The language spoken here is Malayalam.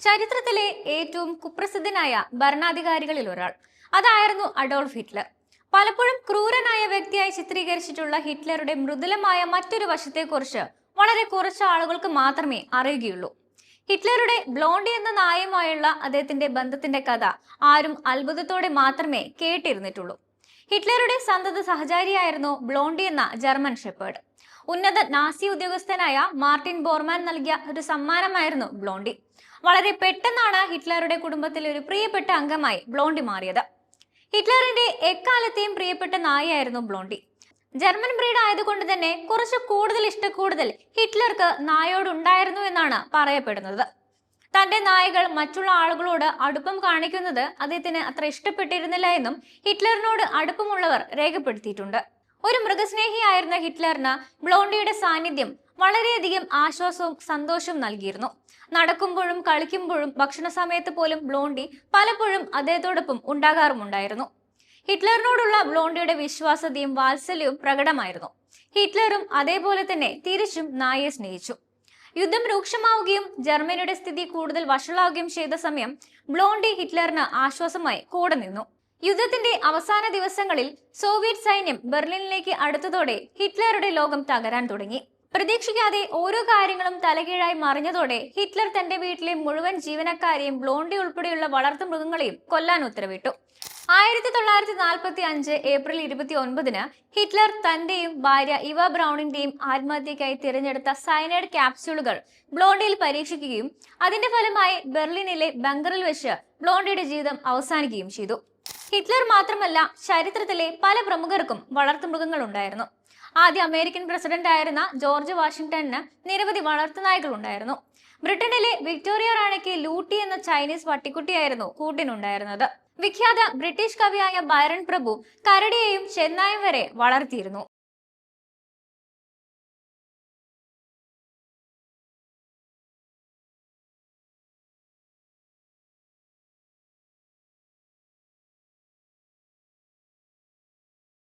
ചരിത്രത്തിലെ ഏറ്റവും കുപ്രസിദ്ധനായ ഭരണാധികാരികളിൽ ഒരാൾ. അതായിരുന്നു അഡോൾഫ് ഹിറ്റ്ലർ. പലപ്പോഴും ക്രൂരനായ വ്യക്തിയായി ചിത്രീകരിച്ചിട്ടുള്ള ഹിറ്റ്ലറുടെ മൃദുലമായ മറ്റൊരു വശത്തെക്കുറിച്ച് വളരെ കുറച്ച് ആളുകൾക്ക് മാത്രമേ അറിയുകയുള്ളൂ. ഹിറ്റ്ലറുടെ ബ്ലോണ്ടി എന്ന നായമായുള്ള അദ്ദേഹത്തിന്റെ ബന്ധത്തിന്റെ കഥ ആരും അത്ഭുതത്തോടെ മാത്രമേ കേട്ടിരുന്നിട്ടുള്ളൂ. ഹിറ്റ്ലറുടെ സന്തത സഹചാരിയായിരുന്നു ബ്ലോണ്ടി എന്ന ജർമ്മൻ ഷെപ്പേർഡ്. ഉന്നത നാസി ഉദ്യോഗസ്ഥനായ മാർട്ടിൻ ബോർമാൻ നൽകിയ ഒരു സമ്മാനമായിരുന്നു ബ്ലോണ്ടി. വളരെ പെട്ടെന്നാണ് ഹിറ്റ്ലറുടെ കുടുംബത്തിലെ ഒരു പ്രിയപ്പെട്ട അംഗമായി ബ്ലോണ്ടി മാറിയത്. ഹിറ്റ്ലറിന്റെ എക്കാലത്തെയും പ്രിയപ്പെട്ട നായയായിരുന്നു ബ്ലോണ്ടി. ജർമ്മൻ ബ്രീഡ് ആയതുകൊണ്ട് തന്നെ കുറച്ച് കൂടുതൽ ഇഷ്ടക്കൂടുതൽ ഹിറ്റ്ലർക്ക് നായോടുണ്ടായിരുന്നു എന്നാണ് പറയപ്പെടുന്നത്. തന്റെ നായകൾ മറ്റുള്ള ആളുകളോട് അടുപ്പം കാണിക്കുന്നത് അദ്ദേഹത്തിന് അത്ര ഇഷ്ടപ്പെട്ടിരുന്നില്ല എന്നും ഹിറ്റ്ലറിനോട് അടുപ്പമുള്ളവർ രേഖപ്പെടുത്തിയിട്ടുണ്ട്. ഒരു മൃഗസ്നേഹിയായിരുന്ന ഹിറ്റ്ലറിന് ബ്ലോണ്ടിയുടെ സാന്നിധ്യം വളരെയധികം ആശ്വാസവും സന്തോഷവും നൽകിയിരുന്നു. നടക്കുമ്പോഴും കളിക്കുമ്പോഴും ഭക്ഷണ സമയത്ത് പോലും ബ്ലോണ്ടി പലപ്പോഴും അദ്ദേഹത്തോടൊപ്പം ഉണ്ടാകാറുമുണ്ടായിരുന്നു. ഹിറ്റ്ലറിനോടുള്ള ബ്ലോണ്ടിയുടെ വിശ്വാസതയും വാത്സല്യവും പ്രകടമായിരുന്നു. ഹിറ്റ്ലറും അതേപോലെ തന്നെ തിരിച്ചും നായയെ സ്നേഹിച്ചു. യുദ്ധം രൂക്ഷമാവുകയും ജർമ്മനിയുടെ സ്ഥിതി കൂടുതൽ വഷളാവുകയും ചെയ്ത സമയം ബ്ലോണ്ടി ഹിറ്റ്ലറിന് ആശ്വാസമായി കൂടെ നിന്നു. യുദ്ധത്തിന്റെ അവസാന ദിവസങ്ങളിൽ സോവിയറ്റ് സൈന്യം ബെർലിനിലേക്ക് അടുത്തതോടെ ഹിറ്റ്ലറുടെ ലോകം തകരാൻ തുടങ്ങി. പ്രതീക്ഷിക്കാതെ ഓരോ കാര്യങ്ങളും തലകീഴായി മറിഞ്ഞതോടെ ഹിറ്റ്ലർ തന്റെ വീട്ടിലെ മുഴുവൻ ജീവനക്കാരെയും ബ്ലോണ്ടി ഉൾപ്പെടെയുള്ള വളർത്തു മൃഗങ്ങളെയും കൊല്ലാൻ ഉത്തരവിട്ടു. ആയിരത്തി തൊള്ളായിരത്തി നാൽപ്പത്തി അഞ്ച് ഏപ്രിൽ ഇരുപത്തി ഒൻപതിന് ഹിറ്റ്ലർ തന്റെയും ഭാര്യ ഇവ ബ്രൗണിന്റെയും ആത്മഹത്യക്കായി തിരഞ്ഞെടുത്ത സയനൈഡ് ക്യാപ്സ്യൂളുകൾ ബ്ലോണ്ടിയിൽ പരീക്ഷിക്കുകയും അതിന്റെ ഫലമായി ബെർലിനിലെ ബങ്കറിൽ വെച്ച് ബ്ലോണ്ടിയുടെ ജീവിതം അവസാനിക്കുകയും ചെയ്തു. ഹിറ്റ്ലർ മാത്രമല്ല ചരിത്രത്തിലെ പല പ്രമുഖർക്കും വളർത്തുമൃഗങ്ങൾ ഉണ്ടായിരുന്നു ആദ്യ അമേരിക്കൻ പ്രസിഡന്റ് ആയിരുന്ന ജോർജ് വാഷിംഗ്ടണിന് നിരവധി വളർത്തുനായകൾ ഉണ്ടായിരുന്നു ബ്രിട്ടനിലെ വിക്ടോറിയ റാണിക്ക് ലൂട്ടി എന്ന ചൈനീസ് പട്ടിക്കുട്ടിയായിരുന്നു കൂട്ടിനുണ്ടായിരുന്നത്. വിഖ്യാത ബ്രിട്ടീഷ് കവിയായ ബൈറൺ പ്രഭു കരടിയെയും ചെന്നായും വരെ വളർത്തിയിരുന്നു.